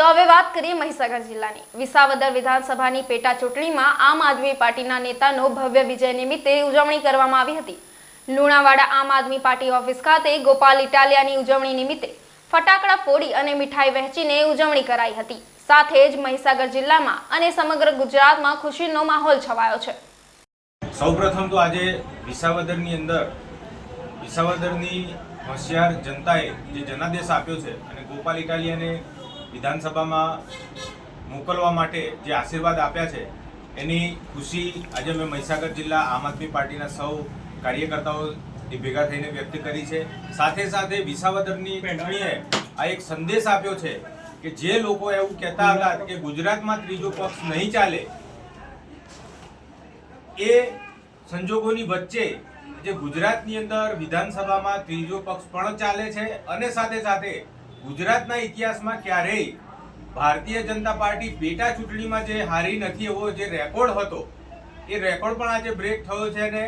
તો હવે વાત કરીએ મહીસાગર જિલ્લાની. વિસાવદર વિધાનસભાની પેટા ચૂંટણીમાં આમ આદમી પાર્ટીના નેતાનો ભવ્ય વિજય નિમિત્તે ઉજવણી કરવામાં આવી હતી. લુણાવાડા આમ આદમી પાર્ટી ઓફિસ ખાતે ગોપાલ ઇટાલિયાની ઉજવણી નિમિત્તે ફટાકડા ફોડી અને મીઠાઈ વહેંચીને ઉજવણી કરાઈ હતી. સાથે જ મહીસાગર જિલ્લામાં અને સમગ્ર ગુજરાતમાં ખુશીનો માહોલ છવાયો છે. સૌપ્રથમ તો આજે વિસાવદરની અંદર વિસાવદરની હોશિયાર જનતાએ જે જનાદેશ આપ્યો છે અને ગોપાલ ઇટાલિયાને વિધાનસભામાં મોકલવા માટે જે આશીર્વાદ આપ્યા છે, એની ખુશી આજે મેં મહીસાગર જિલ્લા આમ આદમી પાર્ટીના સૌ કાર્યકર્તાઓ એ ભેગા થઈને વ્યક્ત કરી છે. સાથે સાથે વિસાવદરની ચૂંટણીએ આ એક સંદેશ આપ્યો છે કે જે લોકો એવું કહેતા હતા કે ગુજરાતમાં ત્રીજો પક્ષ નહીં ચાલે, એ સંજોગોની વચ્ચે જે ગુજરાતની અંદર વિધાનસભામાં ત્રીજો પક્ષ પણ ચાલે છે અને સાથે સાથે ગુજરાતના ઇતિહાસમાં ક્યારેય ભારતીય જનતા પાર્ટી પેટા ચૂંટણીમાં જે હારી નથી એવો જે રેકોર્ડ હતો, એ રેકોર્ડ પણ આજે બ્રેક થયો છે અને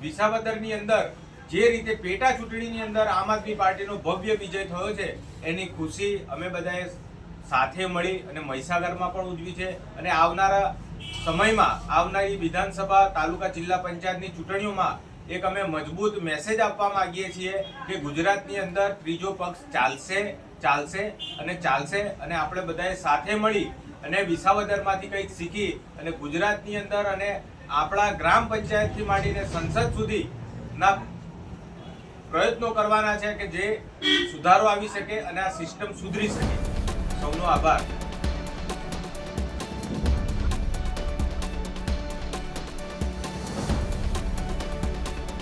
વિસાવદરની અંદર જે રીતે પેટા ચૂંટણીની અંદર આમ આદમી પાર્ટીનો ભવ્ય વિજય થયો છે, એની ખુશી અમે બધાએ સાથે મળી અને મહીસાગરમાં પણ ઉજવી છે અને આવનારા સમયમાં આવનારી વિધાનસભા તાલુકા જિલ્લા પંચાયતની ચૂંટણીઓમાં એક અમે મજબૂત મેસેજ આપવા માંગીએ છીએ કે ગુજરાતની અંદર ત્રીજો પક્ષ ચાલશે ચાલશે અને ચાલશે અને આપણે બધાએ સાથે મળી અને વિસાવદરમાંથી કંઈક શીખી અને ગુજરાતની અંદર અને આપણા ગ્રામ પંચાયતથી માંડીને સંસદ સુધી ના પ્રયત્નો કરવાના છે કે જે સુધારો આવી શકે અને આ સિસ્ટમ સુધરી શકે. સૌનો આભાર.